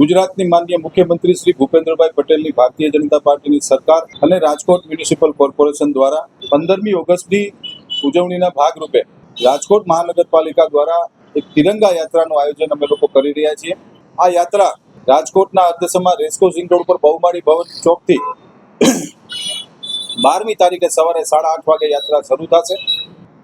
ગુજરાતની માન્ય મુખ્યમંત્રી શ્રી ભૂપેન્દ્રભાઈ પટેલની ભારતીય જનતા પાર્ટીની સરકાર અને રાજકોટ મ્યુનિસિપલ કોર્પોરેશન દ્વારા પંદરમી ઓગસ્ટની ઉજવણીના ભાગરૂપે રાજકોટ મહાનગરપાલિકા દ્વારા એક તિરંગા યાત્રાનું આયોજન અમે લોકો કરી રહ્યા છીએ. આ યાત્રા રાજકોટના અર્ધસમાં રેસ્કો સિંગ રોડ પર બહુમાળી ભવન ચોકથી બારમી તારીખે સવારે સાડા આઠ વાગે યાત્રા શરૂ થશે.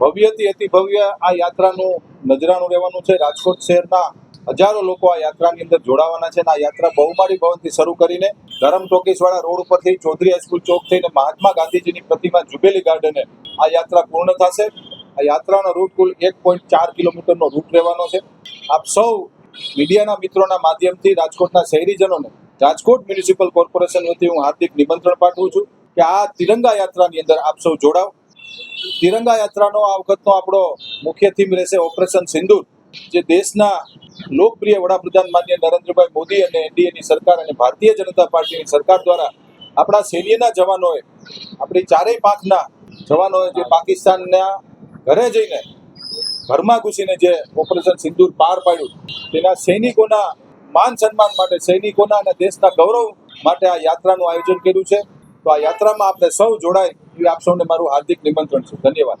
ભવ્યથી અતિ ભવ્ય આ યાત્રાનું નજરાણું રહેવાનું છે. રાજકોટ શહેરના હજારો લોકો આ યાત્રાની અંદર જોડાવાના છે અને આ યાત્રા બહુમાળી ભવનથી શરૂ કરીને ધરમ ટોકીસવાળા રોડ ઉપરથી ચૌધરી હાઈસ્કૂલ ચોક થઈને મહાત્મા ગાંધીજીની પ્રતિમા જુબેલી ગાર્ડને આ યાત્રા પૂર્ણ થશે. આ યાત્રાનો રૂટ કુલ એક પોઈન્ટ ચાર કિલોમીટરનો રૂટ રહેવાનો છે. આપ સૌ મીડિયાના મિત્રોના માધ્યમથી રાજકોટના શહેરીજનોને રાજકોટ મ્યુનિસિપલ કોર્પોરેશન વતી હું હાર્દિક નિમંત્રણ પાઠવું છું કે આ તિરંગા યાત્રાની અંદર આપ સૌ જોડાવ. તિરંગા યાત્રાનો આ વખતનો આપણો મુખ્ય થીમ રહેશે ઓપરેશન સિંદૂર. જે દેશના લોકપ્રિય વડાપ્રધાન માન્ય નરેન્દ્રભાઈ મોદી અને એનડીએની સરકાર અને ભારતીય જનતા પાર્ટીની સરકાર દ્વારા આપણા સૈન્યના જવાનોએ, આપણી ચારેય પાંખના જવાનોએ જે પાકિસ્તાનના ઘરે જઈને ઘરમાં ઘૂસીને જે ઓપરેશન સિંદૂર પાર પાડ્યું, તેના સૈનિકોના માન સન્માન માટે, સૈનિકોના અને દેશના ગૌરવ માટે આ યાત્રાનું આયોજન કર્યું છે. તો આ યાત્રામાં આપણે સૌ જોડાય, એ આપ સૌને મારું હાર્દિક નિમંત્રણ છે. ધન્યવાદ.